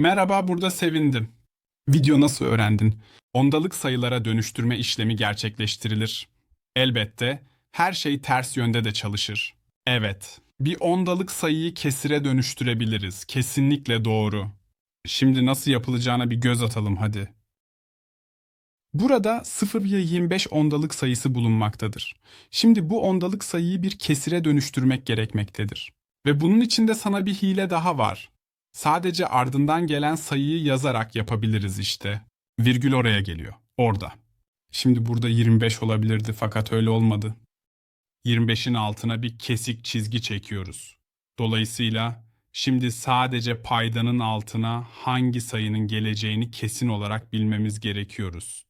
Merhaba, burada sevindim. Video nasıl öğrendin? Ondalık sayılara dönüştürme işlemi gerçekleştirilir. Elbette, her şey ters yönde de çalışır. Evet, bir ondalık sayıyı kesire dönüştürebiliriz. Kesinlikle doğru. Şimdi nasıl yapılacağına bir göz atalım hadi. Burada 0,25 ondalık sayısı bulunmaktadır. Şimdi bu ondalık sayıyı bir kesire dönüştürmek gerekmektedir. Ve bunun içinde sana bir hile daha var. Sadece ardından gelen sayıyı yazarak yapabiliriz işte. Virgül oraya geliyor. Orada. Şimdi burada 25 olabilirdi fakat öyle olmadı. 25'in altına bir kesik çizgi çekiyoruz. Dolayısıyla şimdi sadece paydanın altına hangi sayının geleceğini kesin olarak bilmemiz gerekiyoruz.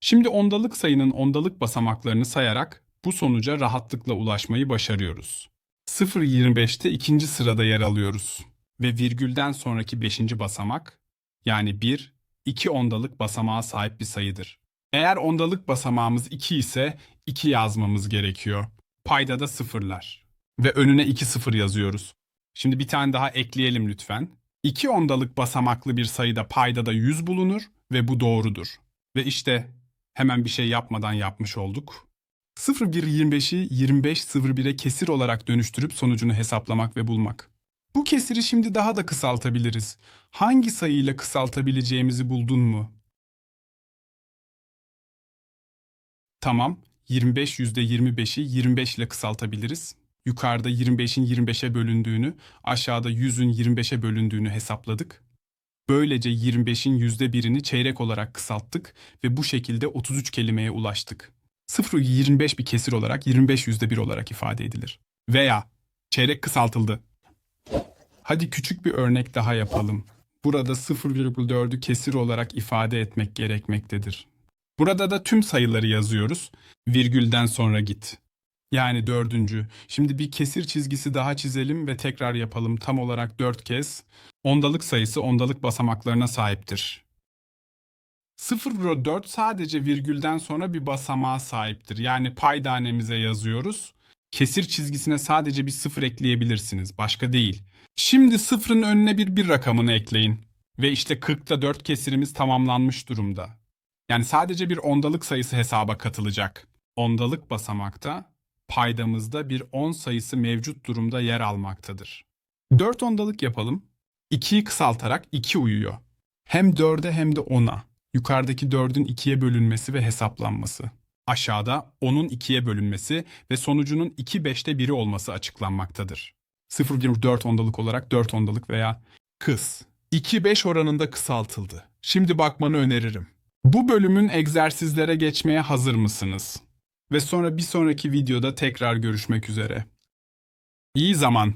Şimdi ondalık sayının ondalık basamaklarını sayarak bu sonuca rahatlıkla ulaşmayı başarıyoruz. 0.25'te ikinci sırada yer alıyoruz ve virgülden sonraki beşinci basamak yani 1, 2 ondalık basamağa sahip bir sayıdır. Eğer ondalık basamağımız 2 ise 2 yazmamız gerekiyor. Payda da sıfırlar. Ve önüne 2 sıfır yazıyoruz. Şimdi bir tane daha ekleyelim lütfen. 2 ondalık basamaklı bir sayıda paydada 100 bulunur ve bu doğrudur. Ve işte hemen bir şey yapmadan yapmış olduk. 0,125'i 25,01'e kesir olarak dönüştürüp sonucunu hesaplamak ve bulmak. Bu kesiri şimdi daha da kısaltabiliriz. Hangi sayıyla kısaltabileceğimizi buldun mu? Tamam, 25 %25'i 25 ile kısaltabiliriz. Yukarıda 25'in 25'e bölündüğünü, aşağıda 100'ün 25'e bölündüğünü hesapladık. Böylece 25'in %1'ini çeyrek olarak kısalttık ve bu şekilde 33 kelimeye ulaştık. 0,25 bir kesir olarak 25 %1 olarak ifade edilir. Veya çeyrek kısaltıldı. Hadi küçük bir örnek daha yapalım. Burada 0,4'ü kesir olarak ifade etmek gerekmektedir. Burada da tüm sayıları yazıyoruz. Virgülden sonra git. Yani dördüncü. Şimdi bir kesir çizgisi daha çizelim ve tekrar yapalım tam olarak dört kez. Ondalık sayısı ondalık basamaklarına sahiptir. 0,4 sadece virgülden sonra bir basamağa sahiptir. Yani paydanemize yazıyoruz. Kesir çizgisine sadece bir sıfır ekleyebilirsiniz. Başka değil. Şimdi sıfırın önüne bir bir rakamını ekleyin. Ve işte 40'ta 4 kesirimiz tamamlanmış durumda. Yani sadece bir ondalık sayısı hesaba katılacak. Ondalık basamakta paydamızda bir 10 sayısı mevcut durumda yer almaktadır. 4 ondalık yapalım. 2'yi kısaltarak 2 uyuyor. Hem 4'e hem de 10'a. Yukarıdaki 4'ün 2'ye bölünmesi ve hesaplanması. Aşağıda 10'un 2'ye bölünmesi ve sonucunun 2 5'te 1'i olması açıklanmaktadır. 0,4 ondalık olarak 4 ondalık veya kıs. 2-5 oranında kısaltıldı. Şimdi bakmanı öneririm. Bu bölümün egzersizlere geçmeye hazır mısınız? Ve sonra bir sonraki videoda tekrar görüşmek üzere. İyi zaman.